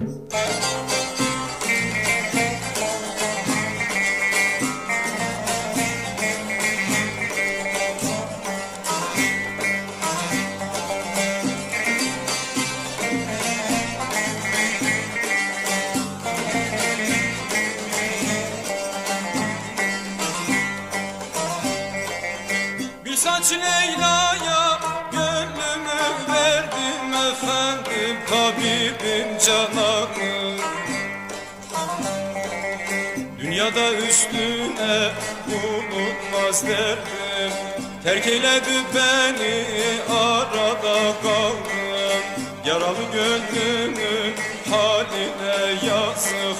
Bir saç Leyla'ya efendim tabibim cananım. Dünyada üstüne bulunmaz derdim. Terk eyledi beni arada kaldım. Yaralı gönlümün haline yazık.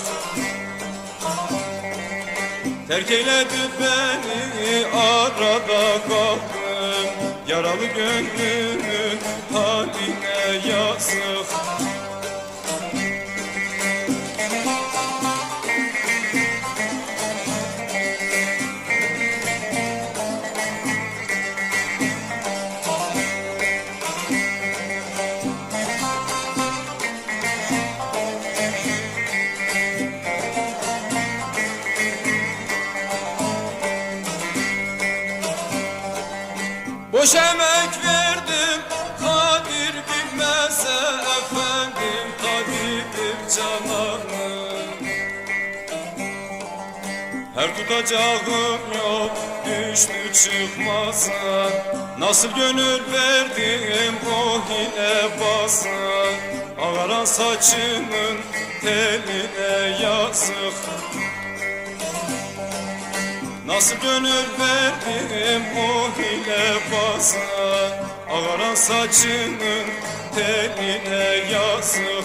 Terk eyledi beni arada kaldım. Yaralı gönlümün haline yazık Boş emek verdim Kadir bilmezse efendim Tabibim cananım Her tutacağım yok düştü çıkmaza Nasıl gönül verdim o hile basa Ağaran saçımın teline yazık Nasıl gönül verdim o hile baza Ağaran saçının teline yazık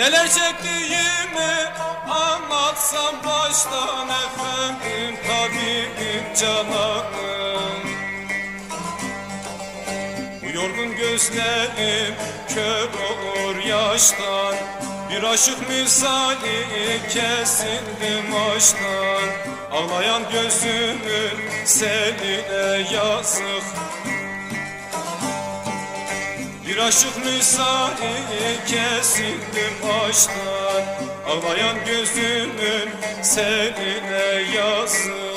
Neler çektiğimi anlatsam baştan efendim Tabibim cananım. Bu yorgun gözlerim kör olur yaştan. Bir aşık misali kesildim aşktan Ağlayan gözümün seline yazık bir aşık misali kesildim aşktan Ağlayan gözümün seninle yazık